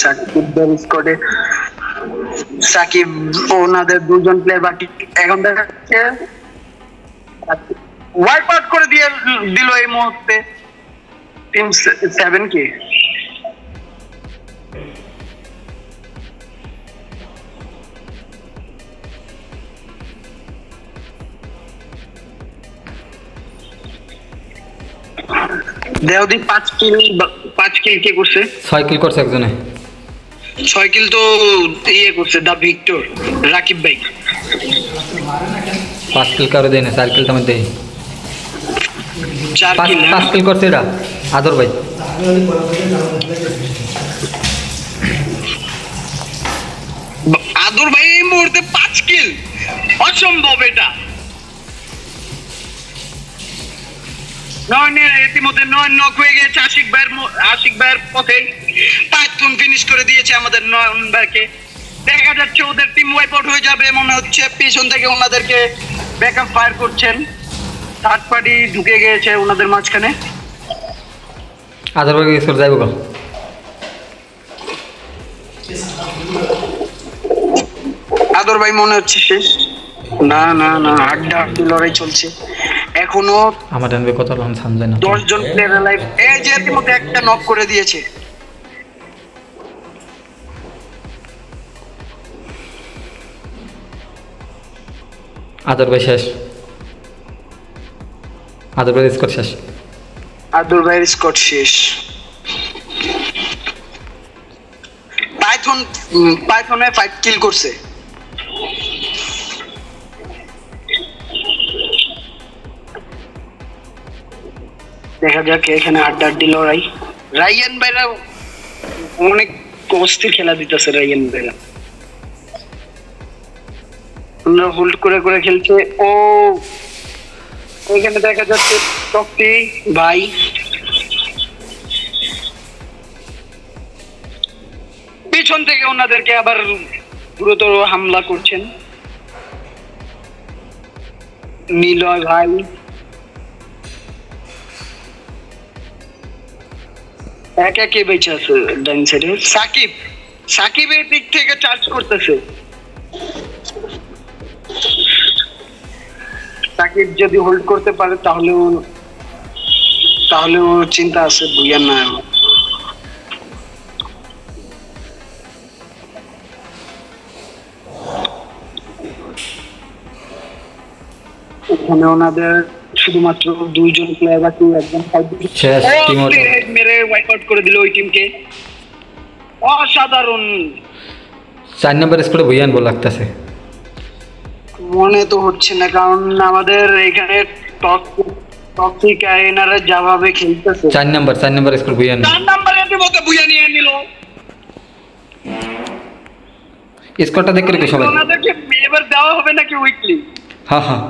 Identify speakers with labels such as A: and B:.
A: সাকিবদের স্কোয়াডে সাকিব, ওনাদের দুজন প্লেয়ার বাকি। এখন দেখা ওয়াইপ আউট করে দিয়ে দিল এই মুহূর্তে। টিম সেভেন কি? দেহদি পাঁচ কিল পাঁচ কিল কে করছে?
B: ছয় কিল করছে একজনে।
A: ছয় কিল তো ইয়ে করছে দা ভিক্টর রাকিব ভাই।
B: পাঁচ কিল কারও দেয় না চার কিল তেমন দেয়।
A: চার
B: পাঁচ
A: কিল
B: পাঁচ কিল করছে এটা আদর ভাই।
A: আদর ভাই এই মুহূর্তে পাঁচ কিল। অসম্ভব এটা। নয়নের ইতিমধ্যে নয়ন নক হয়ে গেছে আশিক ভাইয়ের আশিক ভাইয়ের পথে পাঁচজন ফিনিশ করে দিয়েছে আমাদের নয়ন ভাইকে। দেখা যাচ্ছে ওদের টিম ওয়াইপ আউট হয়ে যাবে মনে হচ্ছে। পিছন থেকে ওনাদেরকে ব্যাকআপ ফায়ার করছেন। থার্ড পার্টি ঢুকে গিয়েছে ওনাদের মাঝখানে।
B: আদর ভাই স্কোর যাইব গো।
A: আদর ভাই মনে হচ্ছে শেষ? না না না আড্ডা লড়াই চলছে। এখনও
B: আমার জানবে কত লন সামঝে না।
A: দশ জন প্লেয়ার লাইভ এই যে ইতিমধ্যে একটা নক করে দিয়েছে।
B: আদর ভাই শেষ। আদর ভাই স্কোর শেষ।
A: আদর ভাইয়ের স্কট শেষ। পাইথন পাইথনে ফাইভ কিল করছে। দেখা যাক এখানে আড্ডা আড্ডি লড়াই রাইয়ান অনেক অস্থির খেলা দিতেছে রাইয়ান হোল্ড করে করে খেলছে। ও, এখানে দেখা যাচ্ছে ভাই। পিছন থেকে ওনাদেরকে আবার গুরুতর হামলা করছেন। নিলয় ভাই। একা কে বেঁচে আছে ডাইন সাইডে? সাকিব! সাকিব এই দিক থেকে চার্জ করতেছে। সাকিব যদি হোল্ড করতে পারে তাহলেও তাহলেও চিন্তা আছে না। এখানে ওনাদের শুধুমাত্র দুইজন প্লেয়ার বাকি একজন
B: শেষ,
A: ওয়াইপ আউট করে দিল ওই টিমকে অসাধারণ।
B: চার নম্বর স্কোরে ভুইয়ান বল লাগতেছে।
A: মনে তো হচ্ছে না কারণ আমাদের এখানে টপ টপিক এনারা যেভাবে খেলতেছে।
B: চার নম্বর চার নম্বর স্কোর ভুইয়ান।
A: চার নাম্বারে মতো বুঝে নিয়ে নিল
B: স্কোরটা দেখে রেখে সবাই
A: এবার দেওয়া হবে নাকি উইকলি
B: হ্যাঁ হ্যাঁ